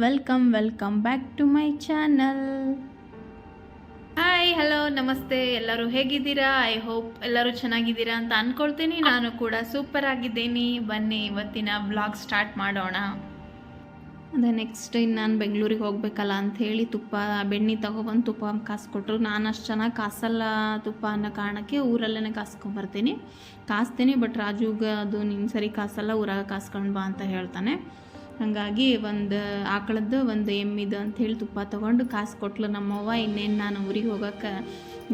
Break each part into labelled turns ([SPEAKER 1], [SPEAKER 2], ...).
[SPEAKER 1] Welcome welcome back to my channel hi hello ನಮಸ್ತೆ. ಎಲ್ಲರೂ ಹೇಗಿದ್ದೀರಾ? ಐ ಹೋಪ್ ಎಲ್ಲರೂ ಚೆನ್ನಾಗಿದ್ದೀರಾ ಅಂತ ಅಂದ್ಕೊಳ್ತೀನಿ ನಾನು ಕೂಡ ಸೂಪರ್ ಆಗಿದ್ದೀನಿ. ಬನ್ನಿ ಇವತ್ತಿನ ಬ್ಲಾಗ್ ಸ್ಟಾರ್ಟ್ ಮಾಡೋಣ. ಅದೇ ನೆಕ್ಸ್ಟ್ ಇನ್ನು ನಾನು ಬೆಂಗಳೂರಿಗೆ ಹೋಗ್ಬೇಕಲ್ಲ ಅಂತ ಹೇಳಿ ತುಪ್ಪ ಬೆಣ್ಣೆ ತಗೊಬಂದು ತುಪ್ಪ ಕಾಸು ಕೊಟ್ಟರು ನಾನು ಅಷ್ಟು ಚೆನ್ನಾಗಿ ಕಾಸಲ್ಲ ತುಪ್ಪ ಅನ್ನೋ ಕಾರಣಕ್ಕೆ ಊರಲ್ಲೇ ಕಾಸ್ಕೊಂಬರ್ತೀನಿ ಕಾಸ್ತೀನಿ ಬಟ್ ರಾಜುಗೆ ಅದು ನಿನ್ನ ಸರಿ ಕಾಸಲ್ಲ ಊರಾಗ ಕಾಸ್ಕೊಂಡು ಬಾ ಅಂತ ಹೇಳ್ತಾನೆ. ಹಾಗಾಗಿ ಒಂದು ಆಕಳದ್ದು ಒಂದು ಎಮ್ಮಿದು ಅಂಥೇಳಿ ತುಪ್ಪ ತೊಗೊಂಡು ಕಾಸು ಕೊಟ್ಲು ನಮ್ಮವ್ವ. ಇನ್ನೇನು ನಾನು ಊರಿಗೆ ಹೋಗೋಕೆ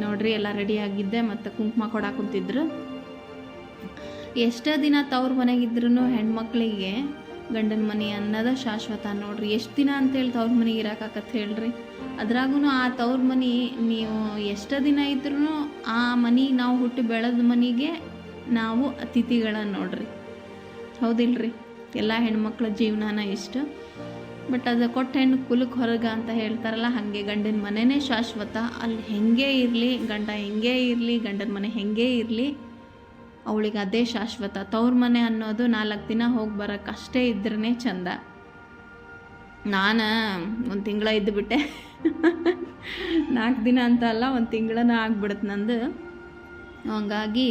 [SPEAKER 1] ನೋಡ್ರಿ, ಎಲ್ಲ ರೆಡಿ ಆಗಿದ್ದೆ ಮತ್ತು ಕುಂಕುಮ ಕೊಡಾಕುಂತಿದ್ರು ಎಷ್ಟೋ ದಿನ ತವ್ರ ಮನೆಗಿದ್ರು ಹೆಣ್ಮಕ್ಳಿಗೆ ಗಂಡನ ಮನೆ ಅನ್ನೋದ ಶಾಶ್ವತ ನೋಡ್ರಿ. ಎಷ್ಟು ದಿನ ಅಂತೇಳಿ ತವ್ರ ಮನೆಗೆ ಇರೋಕ್ಕಾಗತ್ತೆ ಹೇಳ್ರಿ. ಅದ್ರಾಗೂ ಆ ತವ್ರ ಮನೆ ನೀವು ಎಷ್ಟೇ ದಿನ ಇದ್ರೂ ಆ ಮನೆ ನಾವು ಹುಟ್ಟಿ ಬೆಳೆದ ಮನೆಗೆ ನಾವು ಅತಿಥಿಗಳ ನೋಡ್ರಿ. ಹೌದಿಲ್ರಿ? ಎಲ್ಲ ಹೆಣ್ಮಕ್ಳ ಜೀವನನ ಇಷ್ಟು. ಬಟ್ ಅದು ಕೊಟ್ಟ ಹೆಣ್ಣು ಕುಲಕ್ಕೆ ಹೊರಗೆ ಅಂತ ಹೇಳ್ತಾರಲ್ಲ, ಹಾಗೆ ಗಂಡನ ಮನೆಯೇ ಶಾಶ್ವತ. ಅಲ್ಲಿ ಹೆಂಗೆ ಇರಲಿ, ಗಂಡ ಹೆಂಗೆ ಇರಲಿ, ಗಂಡನ ಮನೆ ಹೆಂಗೆ ಇರಲಿ, ಅವಳಿಗೆ ಅದೇ ಶಾಶ್ವತ. ತವ್ರ ಮನೆ ಅನ್ನೋದು ನಾಲ್ಕು ದಿನ ಹೋಗಿ ಬರೋಕ್ಕೆ ಅಷ್ಟೇ ಇದ್ರೇ ಚಂದ. ನಾನು ಒಂದು ತಿಂಗಳ ಇದ್ದುಬಿಟ್ಟೆ ನಾಲ್ಕು ದಿನ ಅಂತ ಅಲ್ಲ, ಒಂದು ತಿಂಗಳನ ಆಗ್ಬಿಡುತ್ತೆ ನಂದು. ಹಂಗಾಗಿ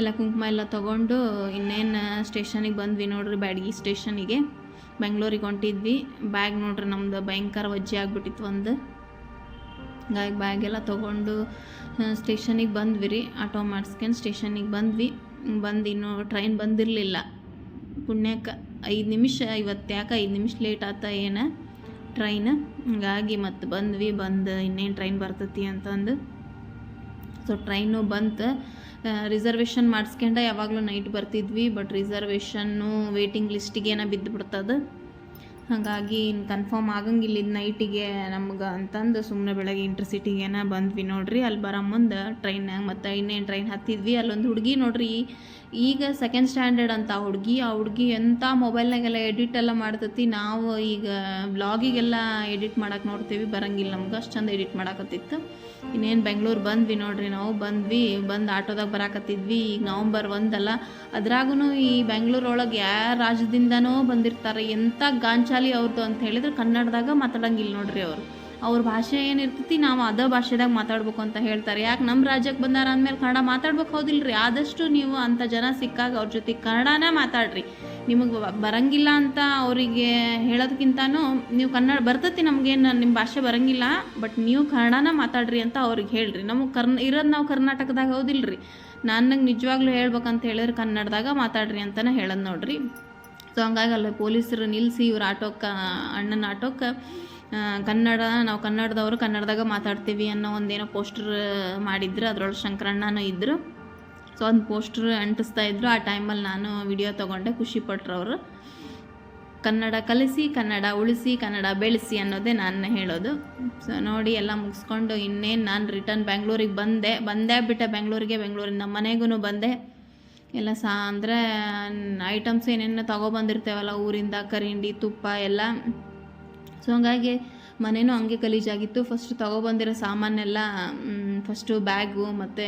[SPEAKER 1] ಎಲ್ಲ ಕುಂಕುಮ ಎಲ್ಲ ತೊಗೊಂಡು ಇನ್ನೇನು ಸ್ಟೇಷನಿಗೆ ಬಂದ್ವಿ ನೋಡ್ರಿ ಬ್ಯಾಡಗಿ ಸ್ಟೇಷನಿಗೆ. ಬೆಂಗ್ಳೂರಿಗೆ ಹೊಂಟಿದ್ವಿ. ಬ್ಯಾಗ್ ನೋಡ್ರಿ ನಮ್ದು ಭಯಂಕರ ವಜ್ಜೆ ಆಗಿಬಿಟ್ಟಿತ್ತು ಒಂದು. ಹಂಗಾಗಿ ಬ್ಯಾಗ್ ಎಲ್ಲ ತೊಗೊಂಡು ಸ್ಟೇಷನಿಗೆ ಬಂದ್ವಿ ರೀ ಆಟೋ ಮಾಡಿಸ್ಕೊಂಡು ಸ್ಟೇಷನಿಗೆ ಬಂದ್ವಿ. ಬಂದು ಇನ್ನೂ ಟ್ರೈನ್ ಬಂದಿರಲಿಲ್ಲ. ಪುಣ್ಯಕ್ಕೆ ಐದು ನಿಮಿಷ, ಇವತ್ತು ಯಾಕೆ ಐದು ನಿಮಿಷ ಲೇಟ್ ಆತ ಏನು? ಟ್ರೈನ್. ಹಂಗಾಗಿ ಮತ್ತೆ ಬಂದ್ವಿ. ಬಂದು ಇನ್ನೇನು ಟ್ರೈನ್ ಬರ್ತತಿ ಅಂತಂದು. ಸೊ ಟ್ರೈನು ಬಂತು ರಿಸರ್ವೇಷನ್ ಮಾಡಿಸ್ಕೊಂಡ ಯಾವಾಗಲೂ ನೈಟ್ ಬರ್ತಿದ್ವಿ ಬಟ್ ರಿಸರ್ವೇಷನ್ನು ವೇಟಿಂಗ್ ಲಿಸ್ಟಿಗೇನ ಬಿದ್ದು ಬಿಡ್ತದೆ. ಹಾಗಾಗಿ ಇನ್ನು ಕನ್ಫರ್ಮ್ ಆಗಂಗಿಲ್ಲ ಇದು ನೈಟಿಗೆ ನಮ್ಗೆ ಅಂತಂದು ಸುಮ್ಮನೆ ಬೆಳಗ್ಗೆ ಇಂಟರ್ಸಿಟಿಗೇನ ಬಂದ್ವಿ ನೋಡ್ರಿ. ಅಲ್ಲಿ ಬರೋ ಮುಂದೆ ಟ್ರೈನ್ ಮತ್ತು ಇನ್ನೇನು ಟ್ರೈನ್ ಹತ್ತಿದ್ವಿ. ಅಲ್ಲೊಂದು ಹುಡುಗಿ ನೋಡ್ರಿ ಈಗ ಸೆಕೆಂಡ್ ಸ್ಟ್ಯಾಂಡರ್ಡ್ ಅಂತ ಹುಡುಗಿ, ಆ ಹುಡುಗಿ ಎಂಥ ಮೊಬೈಲ್ನಾಗೆಲ್ಲ ಎಡಿಟ್ ಎಲ್ಲ ಮಾಡ್ತತಿ, ನಾವು ಈಗ ಬ್ಲಾಗಿಗೆಲ್ಲ ಎಡಿಟ್ ಮಾಡೋಕೆ ನೋಡ್ತೀವಿ, ಬರಂಗಿಲ್ಲ ನಮ್ಗೆ, ಅಷ್ಟು ಚಂದ ಎಡಿಟ್ ಮಾಡಕತ್ತಿತ್ತು. ಇನ್ನೇನು ಬೆಂಗಳೂರು ಬಂದ್ವಿ ನೋಡ್ರಿ ನಾವು, ಬಂದ್ವಿ, ಬಂದು ಆಟೋದಾಗ ಬರಾಕತ್ತಿದ್ವಿ, ಈಗ ನವಂಬರ್ ಒಂದಲ್ಲ ಅದ್ರಾಗೂ ಈ ಬೆಂಗಳೂರೊಳಗೆ ಯಾರ ರಾಜ್ಯದಿಂದನೋ ಬಂದಿರ್ತಾರೆ ಎಂಥ ಗಾಂಚಾಲಿ ಅವ್ರದ್ದು ಅಂತ ಹೇಳಿದ್ರೆ ಕನ್ನಡದಾಗ ಮಾತಾಡಂಗಿಲ್ಲ ನೋಡ್ರಿ ಅವರು. ಅವ್ರ ಭಾಷೆ ಏನಿರ್ತೈತಿ, ನಾವು ಅದೇ ಭಾಷೆದಾಗ ಮಾತಾಡ್ಬೇಕು ಅಂತ ಹೇಳ್ತಾರೆ. ಯಾಕೆ ನಮ್ಮ ರಾಜ್ಯಕ್ಕೆ ಬಂದಾರ ಅಂದಮೇಲೆ ಕನ್ನಡ ಮಾತಾಡ್ಬೇಕು ಹೌದಿಲ್ರಿ? ಆದಷ್ಟು ನೀವು ಅಂಥ ಜನ ಸಿಕ್ಕಾಗ ಅವ್ರ ಜೊತೆ ಕನ್ನಡನ ಮಾತಾಡ್ರಿ. ನಿಮಗೆ ಬರಂಗಿಲ್ಲ ಅಂತ ಅವರಿಗೆ ಹೇಳೋದಕ್ಕಿಂತನೂ ನೀವು ಕನ್ನಡ ಬರ್ತೈತಿ ನಮಗೇನು ನಿಮ್ಮ ಭಾಷೆ ಬರಂಗಿಲ್ಲ, ಬಟ್ ನೀವು ಕನ್ನಡನ ಮಾತಾಡ್ರಿ ಅಂತ ಅವ್ರಿಗೆ ಹೇಳ್ರಿ. ನಮಗೆ ಕರ್ನ, ಇರೋದು ನಾವು ಕರ್ನಾಟಕದಾಗ ಹೌದಿಲ್ರಿ. ನನಗೆ ನಿಜವಾಗ್ಲೂ ಹೇಳ್ಬೇಕಂತ ಹೇಳಿದ್ರೆ ಕನ್ನಡದಾಗ ಮಾತಾಡ್ರಿ ಅಂತಲೇ ಹೇಳೋದು ನೋಡ್ರಿ. ಸೊ ಹಂಗಾಗಿ ಅಲ್ಲಿ ಪೊಲೀಸರು ನಿಲ್ಲಿಸಿ ಇವ್ರ ಆಟೋಕ್ಕೆ, ಅಣ್ಣನ ಆಟೋಕ್ಕೆ ಕನ್ನಡ, ನಾವು ಕನ್ನಡದವರು ಕನ್ನಡದಾಗ ಮಾತಾಡ್ತೀವಿ ಅನ್ನೋ ಒಂದೇನೋ ಪೋಸ್ಟರ್ ಮಾಡಿದ್ರು, ಅದ್ರೊಳಗೆ ಶಂಕರಣ್ಣನೂ ಇದ್ದರು ಸೊ ಒಂದು ಪೋಸ್ಟರ್ ಅಂಟಿಸ್ತಾ ಇದ್ರು. ಆ ಟೈಮಲ್ಲಿ ನಾನು ವಿಡಿಯೋ ತೊಗೊಂಡೆ, ಖುಷಿ ಪಟ್ರು ಅವರು. ಕನ್ನಡ ಕಲಿಸಿ, ಕನ್ನಡ ಉಳಿಸಿ, ಕನ್ನಡ ಬೆಳೆಸಿ ಅನ್ನೋದೇ ನಾನು ಹೇಳೋದು. ಸೊ ನೋಡಿ, ಎಲ್ಲ ಮುಗಿಸ್ಕೊಂಡು ಇನ್ನೇನು ನಾನು ರಿಟರ್ನ್ ಬೆಂಗಳೂರಿಗೆ ಬಂದೆ. ಬಂದೇ ಬಿಟ್ಟೆ ಬೆಂಗಳೂರಿಗೆ ಬೆಂಗಳೂರಿಂದ ಮನೆಗೂ ಬಂದೆ. ಎಲ್ಲ ಸಹ ಅಂದರೆ ಐಟಮ್ಸ್ ಏನೇನು ತೊಗೊಬಂದಿರ್ತೇವಲ್ಲ, ಊರಿಂದ, ಕರಿಂಡಿ, ತುಪ್ಪ, ಎಲ್ಲ. ಸೊ ಹಂಗಾಗಿ ಮನೇನೂ ಹಂಗೆ ಗಲೀಜಾಗಿತ್ತು. ಫಸ್ಟ್ ತೊಗೊಬಂದಿರೋ ಸಾಮಾನೆಲ್ಲ ಫಸ್ಟು ಬ್ಯಾಗು ಮತ್ತು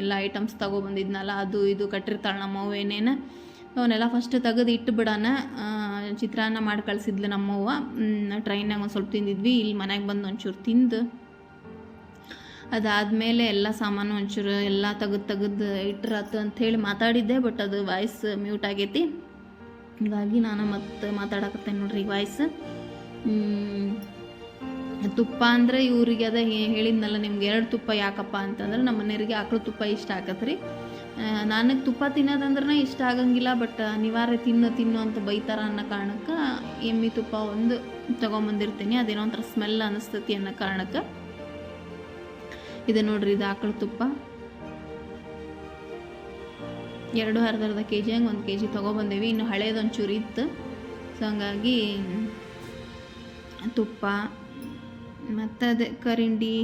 [SPEAKER 1] ಎಲ್ಲ ಐಟಮ್ಸ್ ತೊಗೊಬಂದಿದ್ನಲ್ಲ, ಅದು ಇದು ಕಟ್ಟಿರ್ತಾಳೆ ನಮ್ಮವ್ವ ಏನೇನು. ಅವನ್ನೆಲ್ಲ ಫಸ್ಟ್ ತೆಗೆದು ಇಟ್ಟು ಬಿಡೋಣ ಚಿತ್ರಾನ್ನ ಮಾಡಿ ಕಳಿಸಿದ್ಲು ನಮ್ಮವ್ವ ಟ್ರೈನಾಗ ಒಂದು ಸ್ವಲ್ಪ ತಿಂದಿದ್ವಿ. ಇಲ್ಲಿ ಮನೆಗೆ ಬಂದು ಒಂಚೂರು ತಿಂದು, ಅದಾದಮೇಲೆ ಎಲ್ಲ ಸಾಮಾನು ಒಂಚೂರು ಎಲ್ಲ ತೆಗೆದು ತೆಗೆದು ಇಟ್ಟಿರತ್ತು ಅಂಥೇಳಿ ಮಾತಾಡಿದ್ದೆ. ಬಟ್ ಅದು ವಾಯ್ಸ್ ಮ್ಯೂಟ್ ಆಗೈತಿ. ಹೀಗಾಗಿ ನಾನು ಮತ್ತೆ ಮಾತಾಡಕತ್ತೇನೆ ನೋಡ್ರಿ ವಾಯ್ಸ್ ತುಪ್ಪ ಅಂದರೆ ಇವ್ರಿಗೆ ಅದ ಹೇಳಿದ್ನಲ್ಲ ನಿಮ್ಗೆ ಎರಡು ತುಪ್ಪ ಯಾಕಪ್ಪ ಅಂತಂದ್ರೆ ನಮ್ಮ ಮನೆಯವರಿಗೆ ಆಕಳು ತುಪ್ಪ ಇಷ್ಟ ಆಗತ್ತೆ ರೀ ನನಗೆ ತುಪ್ಪ ತಿನ್ನೋದಂದ್ರೆ ಇಷ್ಟ ಆಗಂಗಿಲ್ಲ ಬಟ್ ಅನಿವಾರ್ಯ ತಿನ್ನು ತಿನ್ನು ಅಂತ ಬೈತಾರ ಅನ್ನೋ ಕಾರಣಕ್ಕೆ ಎಮ್ಮಿ ತುಪ್ಪ ಒಂದು ತೊಗೊಂಬಂದಿರ್ತೀನಿ. ಅದೇನೋ ಒಂಥರ ಸ್ಮೆಲ್ ಅನಿಸ್ತತಿ ಅನ್ನೋ ಕಾರಣಕ್ಕೆ ಇದು ನೋಡ್ರಿ ಇದು ಆಕಳ ತುಪ್ಪ. ಎರಡು ಅರ್ಧ ಅರ್ಧ ಕೆ ಜಿ ಹಂಗೆ ಒಂದು ಕೆ ಜಿ ತೊಗೊಬಂದೇವಿ. ಇನ್ನು ಹಳೇದೊಂಚೂರು ಇತ್ತು. ಸೊ ಹಂಗಾಗಿ ತುಪ್ಪ, ಮತ್ತು ಅದೇ ಕರಿಂಡಿ,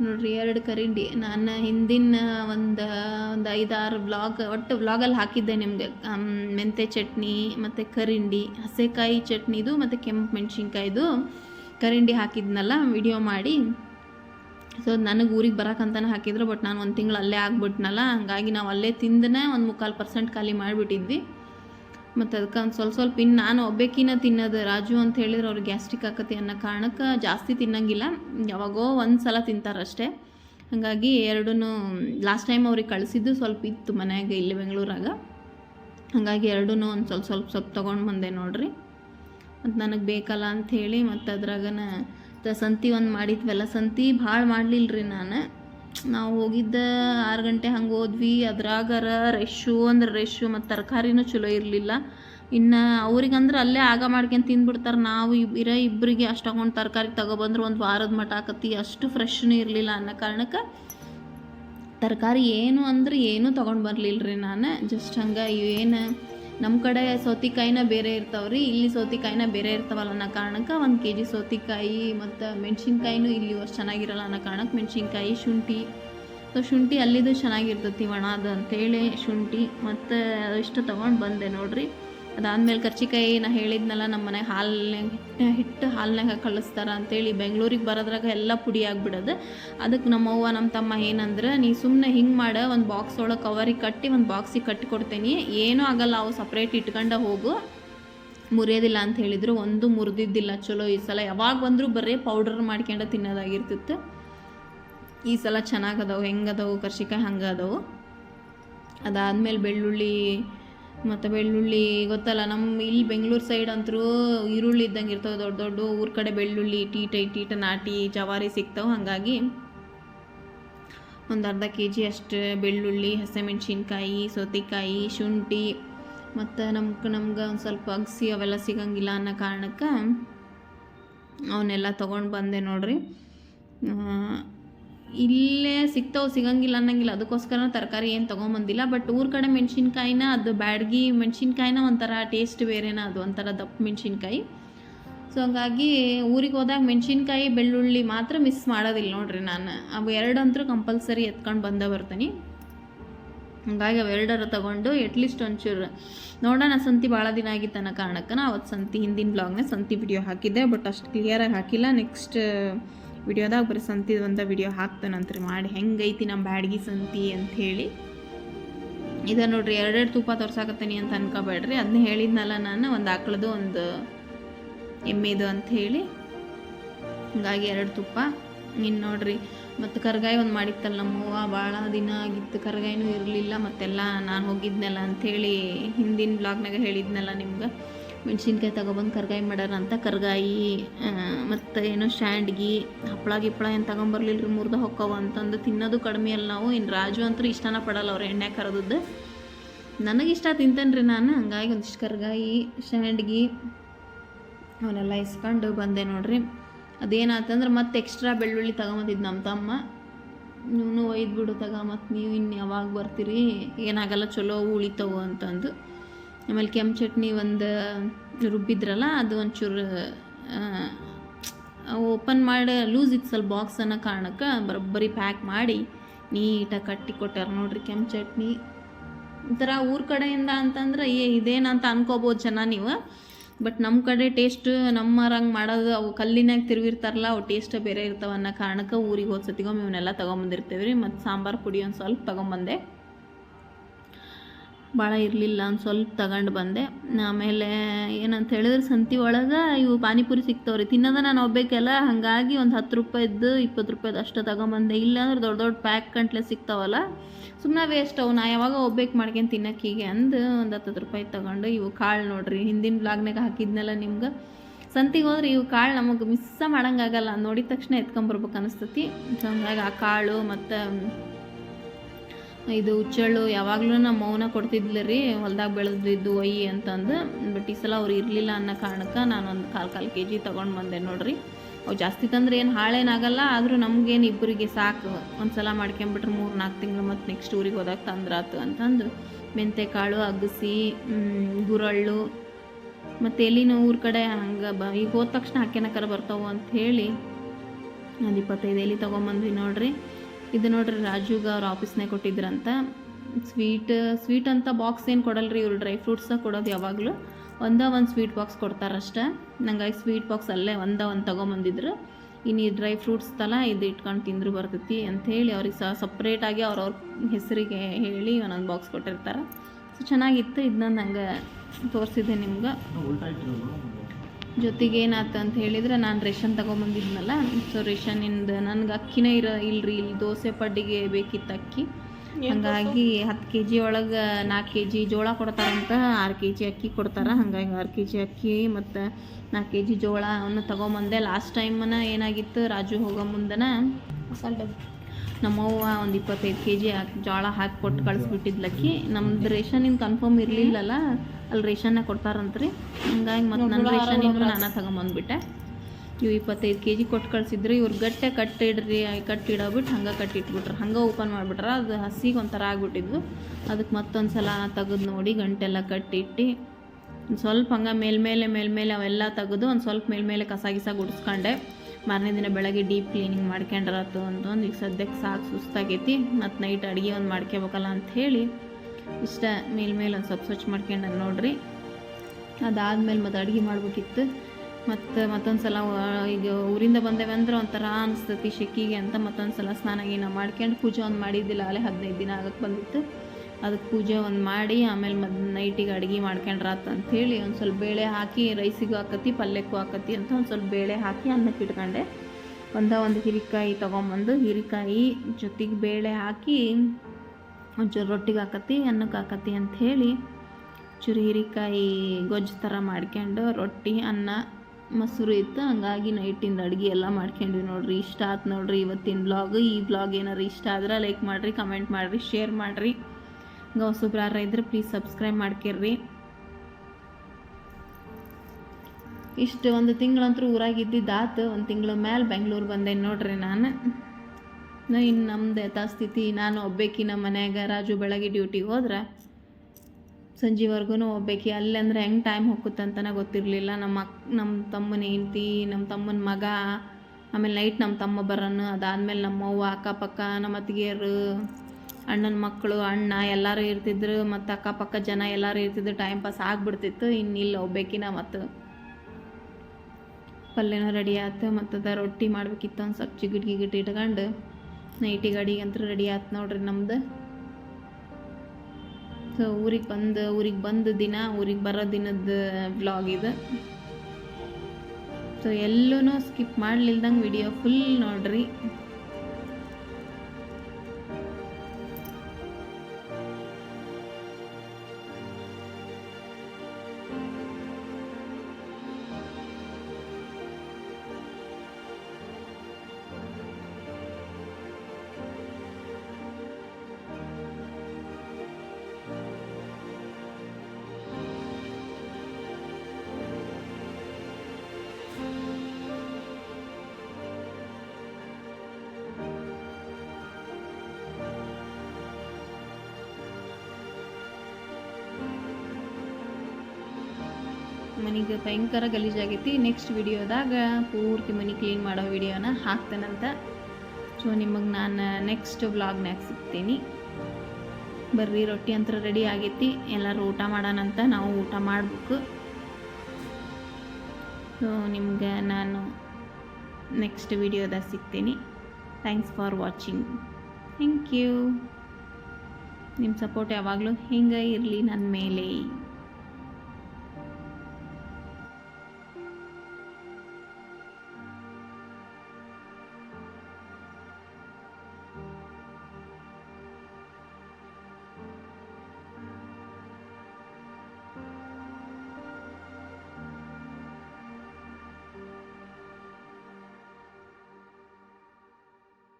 [SPEAKER 1] ನೋಡ್ರಿ ಎರಡು ಕರಿಂಡಿ. ನಾನು ಹಿಂದಿನ ಒಂದು ಒಂದು ಐದಾರು ವ್ಲಾಗ್, ಒಟ್ಟು ವ್ಲಾಗಲ್ಲಿ ಹಾಕಿದ್ದೆ ನಿಮಗೆ. ಮೆಂತೆ ಚಟ್ನಿ, ಮತ್ತು ಕರಿಂಡಿ, ಹಸೆಕಾಯಿ ಚಟ್ನಿದು, ಮತ್ತು ಕೆಂಪು ಮೆಣಸಿನ್ಕಾಯ್ದು ಕರಿಂಡಿ ಹಾಕಿದ್ನಲ್ಲ, ವಿಡಿಯೋ ಮಾಡಿ. ಸೊ ನನಗೆ ಊರಿಗೆ ಬರೋಕ್ಕಂತಲೇ ಹಾಕಿದ್ರು, ಬಟ್ ನಾನು ಒಂದು ತಿಂಗಳು ಅಲ್ಲೇ ಆಗ್ಬಿಟ್ನಲ್ಲ, ಹಂಗಾಗಿ ನಾವು ಅಲ್ಲೇ ತಿಂದನೇ ಒಂದು ಮುಕ್ಕಾಲು ಪರ್ಸೆಂಟ್ ಖಾಲಿ ಮಾಡಿಬಿಟ್ಟಿದ್ವಿ. ಮತ್ತು ಅದಕ್ಕೆ ಒಂದು ಸ್ವಲ್ಪ ಸ್ವಲ್ಪ ಇನ್ನು ನಾನು ಒಬ್ಬೇಕಿನ ತಿನ್ನೋದು ರಾಜು ಅಂತ ಹೇಳಿದ್ರೆ ಅವ್ರಿಗೆ ಗ್ಯಾಸ್ಟ್ರಿಕ್ ಆಕತಿ ಅನ್ನೋ ಕಾರಣಕ್ಕೆ ಜಾಸ್ತಿ ತಿನ್ನಂಗಿಲ್ಲ. ಯಾವಾಗೋ ಒಂದು ಸಲ ತಿಂತಾರಷ್ಟೇ. ಹಾಗಾಗಿ ಎರಡೂ ಲಾಸ್ಟ್ ಟೈಮ್ ಅವ್ರಿಗೆ ಕಳಿಸಿದ್ದು ಸ್ವಲ್ಪ ಇತ್ತು ಮನ್ಯಾಗ ಇಲ್ಲಿ ಬೆಂಗಳೂರಾಗ. ಹಾಗಾಗಿ ಎರಡೂ ಒಂದು ಸ್ವಲ್ಪ ಸ್ವಲ್ಪ ಸ್ವಲ್ಪ ತೊಗೊಂಡು ಬಂದೆ ನೋಡ್ರಿ. ಮತ್ತು ನನಗೆ ಬೇಕಲ್ಲ ಅಂಥೇಳಿ ಮತ್ತು ಅದ್ರಾಗನ ಸಂತಿ ಒಂದು ಮಾಡಿದ್ವಲ್ಲ, ಸಂತಿ ಭಾಳ ಮಾಡಲಿಲ್ಲ ರೀ ನಾನು. ನಾವು ಹೋಗಿದ್ದ ಆರು ಗಂಟೆ ಹಂಗೆ ಹೋದ್ವಿ. ಅದ್ರಾಗರ ರೆಶ್ಶು ಅಂದ್ರೆ ರೆಶ್ಶು ಮತ್ತು ತರಕಾರಿನೂ ಚಲೋ ಇರಲಿಲ್ಲ. ಇನ್ನು ಅವ್ರಿಗಂದ್ರೆ ಅಲ್ಲೇ ಆಗ ಮಾಡ್ಕೊಂಡು ತಿಂದ್ಬಿಡ್ತಾರೆ. ನಾವು ಇಬ್, ಇರೋ ಇಬ್ಬರಿಗೆ ಅಷ್ಟು ತಗೊಂಡು ತರಕಾರಿ ತಗೊಬಂದ್ರೆ ಒಂದು ವಾರದ ಮಟ್ಟ ಆಕತಿ ಅಷ್ಟು ಫ್ರೆಶ್ನೂ ಇರಲಿಲ್ಲ ಅನ್ನೋ ಕಾರಣಕ್ಕೆ ತರಕಾರಿ ಏನು ಅಂದ್ರೆ ಏನೂ ತೊಗೊಂಡು ಬರಲಿಲ್ಲ ರೀ ನಾನು. ಜಸ್ಟ್ ಹಂಗೆ ಏನು ನಮ್ಮ ಕಡೆ ಸೌತಿಕಾಯಿನ ಬೇರೆ ಇರ್ತಾವ್ರಿ, ಇಲ್ಲಿ ಸೌತಿಕಾಯಿನ ಬೇರೆ ಇರ್ತಾವಲ್ಲ ಅನ್ನೋ ಕಾರಣಕ್ಕೆ ಒಂದು ಕೆ ಜಿ ಸೌತಿಕಾಯಿ ಮತ್ತು ಮೆಣಸಿನ್ಕಾಯಿನೂ ಇಲ್ಲಿ ಅಷ್ಟು ಚೆನ್ನಾಗಿರಲ್ಲ ಅನ್ನೋ ಕಾರಣಕ್ಕೆ ಮೆಣಸಿನ್ಕಾಯಿ, ಶುಂಠಿ. ಸೊ ಶುಂಠಿ ಅಲ್ಲಿದು ಚೆನ್ನಾಗಿರ್ತೈತಿ ಒಣದು ಅಂತೇಳಿ ಶುಂಠಿ ಮತ್ತು ಇಷ್ಟು ತೊಗೊಂಡು ಬಂದೆ ನೋಡ್ರಿ. ಅದಾದ್ಮೇಲೆ ಕರ್ಚಿಕಾಯಿ ನಾ ಹೇಳಿದ್ನಲ್ಲ ನಮ್ಮ ಮನೆ ಹಾಲ್ನಾಗ ಹಿಟ್ಟು ಹಾಲ್ನಾಗ ಕಳಿಸ್ತಾರ ಅಂತೇಳಿ ಬೆಂಗಳೂರಿಗೆ ಬರೋದ್ರಾಗ ಎಲ್ಲ ಪುಡಿ ಆಗಿಬಿಡೋದು. ಅದಕ್ಕೆ ನಮ್ಮವ್ವ ನಮ್ಮ ತಮ್ಮ ಏನಂದ್ರೆ, ನೀ ಸುಮ್ಮನೆ ಹಿಂಗೆ ಮಾಡ, ಒಂದು ಬಾಕ್ಸ್ ಒಳಗೆ ಕವರಿಗೆ ಕಟ್ಟಿ, ಒಂದು ಬಾಕ್ಸಿಗೆ ಕಟ್ಟಿ ಕೊಡ್ತೀನಿ. ಏನೂ ಆಗಲ್ಲ, ಅವು ಸಪ್ರೇಟ್ ಇಟ್ಕೊಂಡ ಹೋಗು. ಮುರಿಯೋದಿಲ್ಲ ಅಂತ ಹೇಳಿದ್ರು. ಒಂದು ಮುರಿದಿದ್ದಿಲ್ಲ. ಚಲೋ ಈ ಸಲ. ಯಾವಾಗ ಬಂದರೂ ಬರೀ ಪೌಡರ್ ಮಾಡ್ಕೊಂಡು ತಿನ್ನೋದಾಗಿರ್ತಿತ್ತು. ಈ ಸಲ ಚೆನ್ನಾಗದವು ಹೆಂಗದವು ಕರ್ಷಿಕಾಯಿ ಹಂಗೆ ಅದಾವು. ಅದಾದಮೇಲೆ ಬೆಳ್ಳುಳ್ಳಿ ಮತ್ತು ಬೆಳ್ಳುಳ್ಳಿ ಗೊತ್ತಲ್ಲ ನಮ್ಮ ಇಲ್ಲಿ ಬೆಂಗಳೂರು ಸೈಡ್ ಅಂತರೂ ಈರುಳ್ಳಿ ಇದ್ದಂಗೆ ಇರ್ತವೆ, ದೊಡ್ಡ ದೊಡ್ಡ. ಊರ ಕಡೆ ಬೆಳ್ಳುಳ್ಳಿ ಟೀಟ ಟೀಟ ನಾಟಿ, ಜವಾರಿ ಸಿಗ್ತಾವೆ. ಹಾಗಾಗಿ ಒಂದು ಅರ್ಧ ಕೆ ಜಿ ಅಷ್ಟು ಬೆಳ್ಳುಳ್ಳಿ, ಹಸಿಮೆಣ್ಸಿನ್ಕಾಯಿ, ಸೌತೆಕಾಯಿ, ಶುಂಠಿ. ಮತ್ತು ನಮ್ಗೆ ನಮ್ಗೆ ಒಂದು ಸ್ವಲ್ಪ ಅಗಸಿ ಅವೆಲ್ಲ ಸಿಗಂಗಿಲ್ಲ ಅನ್ನೋ ಕಾರಣಕ್ಕೆ ಅವನ್ನೆಲ್ಲ ತೊಗೊಂಡು ಬಂದೆ ನೋಡ್ರಿ. ಇಲ್ಲೇ ಸಿಗ್ತಾವೆ, ಸಿಗಂಗಿಲ್ಲ ಅನ್ನಂಗಿಲ್ಲ. ಅದಕ್ಕೋಸ್ಕರ ತರಕಾರಿ ಏನು ತೊಗೊಂಬಂದಿಲ್ಲ. ಬಟ್ ಊರ ಕಡೆ ಮೆಣಸಿನ್ಕಾಯಿನ ಅದು ಬ್ಯಾಡ್ಗಿ ಮೆಣಸಿನ್ಕಾಯಿನ ಒಂಥರ ಟೇಸ್ಟ್ ಬೇರೆನ ಅದು, ಒಂಥರ ದಪ್ಪ ಮೆಣಸಿನ್ಕಾಯಿ. ಸೊ ಹಂಗಾಗಿ ಊರಿಗೆ ಹೋದಾಗ ಮೆಣಸಿನ್ಕಾಯಿ, ಬೆಳ್ಳುಳ್ಳಿ ಮಾತ್ರ ಮಿಸ್ ಮಾಡೋದಿಲ್ಲ ನೋಡ್ರಿ ನಾನು. ಅವು ಎರಡಂತೂ ಕಂಪಲ್ಸರಿ ಎತ್ಕೊಂಡು ಬಂದೇ ಬರ್ತೀನಿ. ಹಂಗಾಗಿ ಅವೆರಡರ ತಗೊಂಡು ಎಟ್ಲೀಸ್ಟ್ ಒಂಚೂರು ನೋಡೋಣ, ಸಂತಿ ಭಾಳ ದಿನ ಆಗಿತ್ತು ಅನ್ನೋ ಕಾರಣಕ್ಕೆ ನಾ ಅವತ್ತು ಸಂತಿ ಹಿಂದಿನ ಬ್ಲಾಗ್ನ ಸಂತಿ ವಿಡಿಯೋ ಹಾಕಿದ್ದೆ ಬಟ್ ಅಷ್ಟು ಕ್ಲಿಯರಾಗಿ ಹಾಕಿಲ್ಲ. ನೆಕ್ಸ್ಟ್ ವಿಡಿಯೋದಾಗ ಬರೀ ಸಂತಿ ಒಂದು ವಿಡಿಯೋ ಹಾಕ್ತಾನಂತ್ರಿ ಮಾಡಿ ಹೆಂಗೈತಿ ನಮ್ಮ ಬ್ಯಾಡ್ಗಿ ಸಂತಿ ಅಂಥೇಳಿ. ಇದ ನೋಡ್ರಿ ಎರಡೆರಡು ತುಪ್ಪ ತೋರ್ಸಾಕತ್ತೀನಿ ಅಂತ ಅನ್ಕೋಬೇಡ್ರಿ. ಅದನ್ನ ಹೇಳಿದ್ನಲ್ಲ ನಾನು, ಒಂದು ಆಕಳದು, ಒಂದು ಎಮ್ಮೆದು ಅಂತ ಹೇಳಿ ಹಂಗಾಗಿ ಎರಡು ತುಪ್ಪ. ಇನ್ನು ನೋಡ್ರಿ, ಮತ್ತು ಕರ್ಗಾಯಿ ಒಂದು ಮಾಡಿತ್ತಲ್ಲ ನಮ್ಮವ್ವ ಭಾಳ ದಿನ ಆಗಿತ್ತು ಕರ್ಗಾಯಿನೂ ಇರಲಿಲ್ಲ, ಮತ್ತೆಲ್ಲ ನಾನು ಹೋಗಿದ್ನಲ್ಲ ಅಂಥೇಳಿ ಹಿಂದಿನ ಬ್ಲಾಗ್ನಾಗ ಹೇಳಿದ್ನಲ್ಲ ನಿಮ್ಗೆ. ಮೆಣಸಿನ್ಕಾಯಿ ತಗೊಬಂದು ಕರ್ಗಾಯಿ ಮಾಡ್ಯಾರ ಅಂತ ಕರ್ಗಾಯಿ ಮತ್ತು ಏನೋ ಸ್ಟ್ಯಾಂಡ್ಗಿ ಹಪ್ಪಳ ಗಿಪ್ಪಳ ಏನು ತಗೊಂಬರ್ಲಿಲ್ಲ ರೀ ಮುರ್ದ ಹೊಕ್ಕವ ಅಂತಂದು ತಿನ್ನೋದು ಕಡಿಮೆ ಅಲ್ಲ ನಾವು. ಇನ್ನು ರಾಜು ಅಂತೂ ಇಷ್ಟನ ಪಡಲ್ಲ ಅವ್ರು ಎಣ್ಣೆ ಕರೆದದ್ದು. ನನಗಿಷ್ಟ ತಿಂತೇನೆ ರೀ ನಾನು, ಹಂಗಾಗಿ ಒಂದಿಷ್ಟು ಕರ್ಗಾಯಿ ಸ್ಟ್ಯಾಂಡ್ಗಿ ಅವನ್ನೆಲ್ಲ ಇಸ್ಕೊಂಡು ಬಂದೆ ನೋಡ್ರಿ. ಅದೇನಾತಂದ್ರೆ ಮತ್ತೆ ಎಕ್ಸ್ಟ್ರಾ ಬೆಳ್ಳುಳ್ಳಿ ತಗೊಂಬಂದಿದ್ದು ನಮ್ಮ ತಮ್ಮ. ನೀವು ಒಯ್ದು ಬಿಡು ತಗ, ಮತ್ತು ನೀವು ಇನ್ನು ಯಾವಾಗ ಬರ್ತೀರಿ, ಏನಾಗಲ್ಲ, ಚಲೋ ಉಳಿತವು ಅಂತಂದು. ಆಮೇಲೆ ಕೆಂಪು ಚಟ್ನಿ ಒಂದು ರುಬ್ಬಿದ್ರಲ್ಲ ಅದು ಒಂಚೂರು ಓಪನ್ ಮಾಡಿ ಲೂಸ್ ಇತ್ತು ಸ್ವಲ್ಪ ಬಾಕ್ಸ್ ಅನ್ನೋ ಕಾರಣಕ್ಕೆ ಬರೋಬ್ಬರಿ ಪ್ಯಾಕ್ ಮಾಡಿ ನೀಟಾಗಿ ಕಟ್ಟಿ ಕೊಟ್ಟಾರ ನೋಡ್ರಿ ಕೆಂಪು ಚಟ್ನಿ. ಒಂಥರ ಊರ ಕಡೆಯಿಂದ ಅಂತಂದ್ರೆ ಏ ಇದೇನಂತ ಅನ್ಕೋಬೋದು ಜನ ನೀವು. ಬಟ್ ನಮ್ಮ ಕಡೆ ಟೇಸ್ಟ್ ನಮ್ಮರಂಗೆ ಮಾಡೋದು, ಅವು ಕಲ್ಲಿನಾಗ ತಿರುವಿರ್ತಾರಲ್ಲ, ಅವು ಟೇಸ್ಟ್ ಬೇರೆ ಇರ್ತಾವ ಅನ್ನೋ ಕಾರಣಕ್ಕೆ ಊರಿಗೆ ಹೋದ ಸತಿಗೊಮ್ಮೆ ಇವನ್ನೆಲ್ಲ ತೊಗೊಂಬಂದಿರ್ತೀವಿ ರೀ ಮತ್ತು ಸಾಂಬಾರು ಪುಡಿ ಒಂದು ಸ್ವಲ್ಪ ತೊಗೊಂಬಂದೆ. ಭಾಳ ಇರಲಿಲ್ಲ ಒಂದು ಸ್ವಲ್ಪ ತಗೊಂಡು ಬಂದೆ. ಆಮೇಲೆ ಏನಂತ ಹೇಳಿದ್ರೆ ಸಂತಿ ಒಳಗೆ ಇವು ಪಾನಿಪುರಿ ಸಿಗ್ತಾವ್ರಿ. ತಿನ್ನೋದ ನಾನು ಒಬ್ಬೇಕಲ್ಲ, ಹಾಗಾಗಿ ಒಂದು ಹತ್ತು ರೂಪಾಯಿದ್ದು ಇಪ್ಪತ್ತು ರೂಪಾಯ್ದು ಅಷ್ಟು ತಗೊಂಬಂದೆ. ಇಲ್ಲಾಂದ್ರೆ ದೊಡ್ಡ ದೊಡ್ಡ ಪ್ಯಾಕ್ ಗಂಟ್ಲೆ ಸಿಗ್ತಾವಲ್ಲ ಸುಮ್ಮನೆ ವೇಸ್ಟ್ ಅವು ನಾ ಯಾವಾಗ ಒಬ್ಬೇಕು ಮಾಡ್ಕೊಂಡು ತಿನ್ನಕ್ಕೆ ಹೀಗೆ ಅಂದು ಒಂದು ಹತ್ತು ರೂಪಾಯಿ ತಗೊಂಡು ಇವು ಕಾಳು ನೋಡ್ರಿ. ಹಿಂದಿನ ಬ್ಲಾಗ್ನಾಗ ಹಾಕಿದ್ನಲ್ಲ ನಿಮ್ಗೆ? ಸಂತಿಗೆ ಹೋದ್ರೆ ಇವು ಕಾಳು ನಮಗೆ ಮಿಸ್ಸ ಮಾಡೋಂಗಾಗಲ್ಲ ನೋಡಿದ ತಕ್ಷಣ ಎತ್ಕೊಂಬರ್ಬೇಕು ಅನಿಸ್ತತಿ. ಸೊ ಹಂಗಾಗಿ ಆ ಕಾಳು ಮತ್ತು ಇದು ಹುಚ್ಚಳ್ಳು ಯಾವಾಗಲೂ ನಮ್ಮ ಮೌನ ಕೊಡ್ತಿದ್ಲ ರೀ ಹೊಲ್ದಾಗ ಬೆಳೆದಿದ್ದು ಒಯ್ಯಿ ಅಂತಂದು. ಬಟ್ ಈ ಸಲ ಅವ್ರು ಇರಲಿಲ್ಲ ಅನ್ನೋ ಕಾರಣಕ್ಕೆ ನಾನು ಒಂದು ಕಾಲು ಕಾಲು ಕೆ ಜಿ ತೊಗೊಂಡು ಬಂದೆ ನೋಡ್ರಿ. ಅವು ಜಾಸ್ತಿ ತಂದ್ರೆ ಏನು ಹಾಳೇನಾಗಲ್ಲ ಆದರೂ ನಮಗೇನು ಇಬ್ಬರಿಗೆ ಸಾಕು. ಒಂದು ಸಲ ಮಾಡ್ಕೊಂಬಿಟ್ರೆ ಮೂರು ನಾಲ್ಕು ತಿಂಗಳು ಮತ್ತು ನೆಕ್ಸ್ಟ್ ಊರಿಗೆ ಹೋದಾಗ ತಂದ್ರಾತು ಅಂತಂದು. ಮೆಂತೆಕಾಳು ಅಗಸಿ ಮ್, ಗುರಳ್ಳು ಮತ್ತು ಎಲ್ಲಿನೂ ಊರ ಕಡೆ ಹಂಗೆ ಬ ಈಗ ಹೋದ ತಕ್ಷಣ ಹಾಕ್ಯನಕರ ಬರ್ತಾವೆ ಅಂತ ಹೇಳಿ ಒಂದು ಇಪ್ಪತ್ತೈದು ಎಲ್ಲಿ ತೊಗೊಂಬಂದ್ವಿ ನೋಡ್ರಿ. ಇದು ನೋಡ್ರಿ ರಾಜುಗ ಅವ್ರ ಆಫೀಸ್ನೇ ಕೊಟ್ಟಿದ್ರಂತ. ಸ್ವೀಟ್ ಸ್ವೀಟ್ ಅಂತ ಬಾಕ್ಸ್ ಏನು ಕೊಡಲ್ರಿ ಇವ್ರು? ಡ್ರೈ ಫ್ರೂಟ್ಸ ಕೊಡೋದು ಯಾವಾಗಲೂ. ಒಂದೇ ಒಂದು ಸ್ವೀಟ್ ಬಾಕ್ಸ್ ಕೊಡ್ತಾರಷ್ಟೇ ನಂಗಾಗಿ ಸ್ವೀಟ್ ಬಾಕ್ಸ್ ಅಲ್ಲೇ ಒಂದೇ ಒಂದು ತೊಗೊಂಬಂದಿದ್ರು. ಇನ್ನು ಈ ಡ್ರೈ ಫ್ರೂಟ್ಸ್ ತಲ ಇದು ಇಟ್ಕೊಂಡು ತಿಂದ್ರು ಬರ್ತೈತಿ ಅಂಥೇಳಿ ಅವ್ರಿಗೆ ಸಹ ಸಪ್ರೇಟಾಗಿ ಅವ್ರವ್ರ ಹೆಸರಿಗೆ ಹೇಳಿ ಒಂದೊಂದು ಬಾಕ್ಸ್ ಕೊಟ್ಟಿರ್ತಾರೆ. ಸೊ ಚೆನ್ನಾಗಿತ್ತು ಇದನ್ನ ನಂಗೆ ತೋರಿಸಿದ್ದೆ ನಿಮ್ಗೆ. ಜೊತೆಗೆ ಏನಾಯ್ತು ಅಂತ ಹೇಳಿದ್ರೆ ನಾನು ರೇಷನ್ ತಗೊಂಬಂದಿದ್ನಲ್ಲ ಸೊ ರೇಷನಿಂದ ನನಗೆ ಅಕ್ಕಿನೇ ಇರೋ ಇಲ್ರಿ ಇಲ್ಲಿ ದೋಸೆ ಪಡ್ಡಿಗೆ ಬೇಕಿತ್ತು ಅಕ್ಕಿ. ಹಾಗಾಗಿ ಹತ್ತು ಕೆ ಜಿ ಒಳಗೆ ನಾಲ್ಕು ಕೆ ಜಿ ಜೋಳ ಕೊಡ್ತಾರಂತ ಆರು ಕೆ ಜಿ ಅಕ್ಕಿ ಕೊಡ್ತಾರೆ. ಹಾಗಾಗಿ ಆರು ಕೆ ಜಿ ಅಕ್ಕಿ ಮತ್ತು ನಾಲ್ಕು ಕೆ ಜಿ ಜೋಳವನ್ನು ತಗೊಂಬಂದೆ. ತೊಗೊಂಬಂದೆ ಲಾಸ್ಟ್ ಟೈಮನ ಏನಾಗಿತ್ತು ರಾಜು ಹೋಗೋ ಮುಂದನ ನಮ್ಮವ್ವ ಒಂದು ಇಪ್ಪತ್ತೈದು ಕೆ ಜಿ ಜೋಳ ಹಾಕಿ ಕೊಟ್ಟು ಕಳಿಸ್ಬಿಟ್ಟಿದ್ಲಕ್ಕಿ ನಮ್ದು ಇನ್ ಕನ್ಫರ್ಮ್ ಇರಲಿಲ್ಲಲ್ಲ ಅಲ್ಲಿ ರೇಷನ್ನ ಕೊಡ್ತಾರಂತ್ರಿ. ಹಂಗಾಗಿ ಮತ್ತು ನನ್ನ ರೇಷನಿಂದ ನಾನು ತಗೊಂಬಂದ್ಬಿಟ್ಟೆ. ಇವು ಇಪ್ಪತ್ತೈದು ಕೆ ಜಿ ಕೊಟ್ಟು ಕಳ್ಸಿದ್ರು ಇವ್ರು ಗಟ್ಟೆ ಕಟ್ಟಿಡ್ರಿ ಕಟ್ಟಿಡೋಬಿಟ್ಟು ಹಂಗೆ ಕಟ್ಟಿಟ್ಬಿಟ್ರು ಹಂಗೆ ಓಪನ್ ಮಾಡಿಬಿಟ್ರೆ ಅದು ಹಸಿಗೆ ಒಂಥರ ಆಗಿಬಿಟ್ಟಿದ್ವು. ಅದಕ್ಕೆ ಮತ್ತೊಂದು ಸಲ ತೆಗೆದು ನೋಡಿ ಗಂಟೆಲ್ಲ ಕಟ್ಟಿಟ್ಟು ಒಂದ್ ಸ್ವಲ್ಪ ಹಂಗೆ ಮೇಲ್ಮೇಲೆ ಮೇಲ್ಮೇಲೆ ಅವೆಲ್ಲ ತೆಗೆದು ಒಂದು ಸ್ವಲ್ಪ ಮೇಲ್ಮೇಲೆ ಕಸ ಗಿಸ ಗುಡಿಸ್ಕೊಂಡೆ. ಮಾರನೇ ದಿನ ಬೆಳಗ್ಗೆ ಡೀಪ್ ಕ್ಲೀನಿಂಗ್ ಮಾಡ್ಕೊಂಡ್ರತ್ತು ಅಂತಂದು, ಈಗ ಸದ್ಯಕ್ಕೆ ಸಾಕು ಸುಸ್ತಾಗೈತಿ, ಮತ್ತು ನೈಟ್ ಅಡುಗೆ ಒಂದು ಮಾಡ್ಕೋಬೇಕಲ್ಲ ಅಂತ ಹೇಳಿ, ಇಷ್ಟ ಮೇಲ್ಮೇಲೆ ಒಂದು ಸ್ವಲ್ಪ ಸ್ವಚ್ಛ ಮಾಡ್ಕೊಂಡು ನೋಡ್ರಿ. ಅದಾದಮೇಲೆ ಮತ್ತು ಅಡುಗೆ ಮಾಡ್ಬೇಕಿತ್ತು. ಮತ್ತು ಮತ್ತೊಂದು ಸಲ ಈಗ ಊರಿಂದ ಬಂದೇವೆ ಅಂದ್ರೆ ಒಂಥರ ಅನಿಸ್ತತಿ, ಶೆಕ್ಕಿಗೆ ಅಂತ ಮತ್ತೊಂದು ಸಲ ಸ್ನಾನ ಗೀನ ಮಾಡ್ಕೊಂಡು ಪೂಜೆ ಒಂದು ಮಾಡಿದ್ದಿಲ್ಲ, ಅಲ್ಲೇ ಹದಿನೈದು ದಿನ ಆಗಕ್ಕೆ ಬಂದಿತ್ತು. ಅದಕ್ಕೆ ಪೂಜೆ ಒಂದು ಮಾಡಿ, ಆಮೇಲೆ ಮದ್ ನೈಟಿಗೆ ಅಡುಗೆ ಮಾಡ್ಕೊಂಡ್ರಾತ್ ಅಂಥೇಳಿ ಒಂದು ಸ್ವಲ್ಪ ಬೇಳೆ ಹಾಕಿ, ರೈಸಿಗೂ ಹಾಕತಿ ಪಲ್ಯಕ್ಕೂ ಹಾಕತಿ ಅಂತ ಒಂದು ಸ್ವಲ್ಪ ಬೇಳೆ ಹಾಕಿ ಅನ್ನಕ್ಕೆ ಇಟ್ಕೊಂಡೆ. ಒಂದ ಒಂದು ಹೀರಿಕಾಯಿ ತೊಗೊಂಬಂದು ಹೀರಿಕಾಯಿ ಜೊತೆಗೆ ಬೇಳೆ ಹಾಕಿ ಒಂಚೂರು ರೊಟ್ಟಿಗೆ ಹಾಕತಿ ಅನ್ನಕ್ಕೆ ಹಾಕತಿ ಅಂಥೇಳಿ ಚೂರು ಹೀರಿಕಾಯಿ ಗೊಜ್ಜು ಥರ ಮಾಡ್ಕೊಂಡು ರೊಟ್ಟಿ, ಅನ್ನ, ಮೊಸರು ಇತ್ತು. ಹಂಗಾಗಿ ನೈಟಿಂದ ಅಡುಗೆ ಎಲ್ಲ ಮಾಡ್ಕೊಂಡ್ವಿ ನೋಡ್ರಿ. ಇಷ್ಟ ಆಯ್ತು ನೋಡ್ರಿ ಇವತ್ತಿನ ಬ್ಲಾಗ್ ಈ ಬ್ಲಾಗ್ ಏನಾರು ಇಷ್ಟ ಆದ್ರೆ ಲೈಕ್ ಮಾಡಿರಿ ಕಮೆಂಟ್ ಮಾಡಿರಿ ಶೇರ್ ಮಾಡಿರಿ. ಯಾರ ಇದ್ರೆ ಪ್ಲೀಸ್ ಸಬ್ಸ್ಕ್ರೈಬ್ ಮಾಡ್ಕೇರ್ರಿ. ಇಷ್ಟು ಒಂದು ತಿಂಗಳಂತೂ ಊರಾಗ ಇದ್ದಿದ್ದಾತು ಒಂದು ತಿಂಗಳ ಮೇಲೆ ಬೆಂಗಳೂರು ಬಂದೆ ನೋಡ್ರಿ ನಾನು. ಇನ್ನು ನಮ್ದು ಯಥಾಸ್ಥಿತಿ, ನಾನು ಒಬ್ಬೇಕಿ ನಮ್ಮ ಮನೆಯಾಗ ರಾಜು ಬೆಳಗ್ಗೆ ಡ್ಯೂಟಿಗೆ ಹೋದ್ರೆ ಸಂಜೆವರೆಗೂ ಒಬ್ಬೇಕಿ ಅಲ್ಲಿ ಅಂದ್ರೆ ಹೆಂಗೆ ಟೈಮ್ ಹೋಗುತ್ತಂತನ ಗೊತ್ತಿರಲಿಲ್ಲ. ನಮ್ಮ ಅಕ್ ನಮ್ಮ ತಮ್ಮನ ಹೆಂಡತಿ ನಮ್ಮ ತಮ್ಮನ ಮಗ, ಆಮೇಲೆ ನೈಟ್ ನಮ್ಮ ತಮ್ಮ ಬರೋನು, ಅದಾದಮೇಲೆ ನಮ್ಮವ್ವ, ಅಕ್ಕಪಕ್ಕ ನಮ್ಮ ಅತ್ತಿಗೆಯರು ಅಣ್ಣನ ಮಕ್ಕಳು ಅಣ್ಣ ಎಲ್ಲರೂ ಇರ್ತಿದ್ರು ಮತ್ತು ಅಕ್ಕಪಕ್ಕ ಜನ ಎಲ್ಲರೂ ಇರ್ತಿದ್ರು ಟೈಮ್ ಪಾಸ್ ಆಗಿಬಿಡ್ತಿತ್ತು ಇನ್ನು ಇಲ್ಲಿ ಹೋಗ್ಬೇಕಿನ ಮತ್ತು ಪಲ್ಯನೂ ರೆಡಿ ಆಯ್ತು ಮತ್ತು ಅದ ರೊಟ್ಟಿ ಮಾಡಬೇಕಿತ್ತು ಒಂದು ಸ್ವಲ್ಪ ಚಿಗಿಟ್ ಗಿಗಿಟ್ ಇಟ್ಕೊಂಡು ಅಡಿಗೆ ಅಂತೂ ರೆಡಿ ಆಯ್ತು ನೋಡ್ರಿ ನಮ್ದು. ಸೊ ಊರಿಗೆ ಬಂದು, ಊರಿಗೆ ಬಂದ ದಿನ, ಊರಿಗೆ ಬರೋ ದಿನದ ಬ್ಲಾಗ್ ಇದು. ಸೊ ಎಲ್ಲೂ ಸ್ಕಿಪ್ ಮಾಡಲಿಲ್ದಂಗೆ ವಿಡಿಯೋ ಫುಲ್ ನೋಡ್ರಿ. ಮನೆಗೆ ಭಯಂಕರ ಗಲೀಜಾಗೈತಿ ನೆಕ್ಸ್ಟ್ ವಿಡಿಯೋದಾಗ ಪೂರ್ತಿ ಮನೆ ಕ್ಲೀನ್ ಮಾಡೋ ವಿಡಿಯೋನ ಹಾಕ್ತೇನಂತ ಸೊ ನಿಮಗೆ ನಾನು ನೆಕ್ಸ್ಟ್ ವ್ಲಾಗ್ನಾಗ ಸಿಗ್ತೀನಿ ಬರ್ರಿ, ರೊಟ್ಟಿ ಅಂತ ರೆಡಿ ಆಗೈತಿ. ಎಲ್ಲರೂ ಊಟ ಮಾಡೋಣಂತ ನಾವು ಊಟ ಮಾಡಬೇಕು. ಸೊ ನಿಮ್ಗೆ ನಾನು ನೆಕ್ಸ್ಟ್ ವಿಡಿಯೋದಾಗ ಸಿಗ್ತೀನಿ. Thanks for watching thank you ನಿಮ್ಮ ಸಪೋರ್ಟ್ ಯಾವಾಗಲೂ ಹಿಂಗೆ ಇರಲಿ ನನ್ನ ಮೇಲೆ.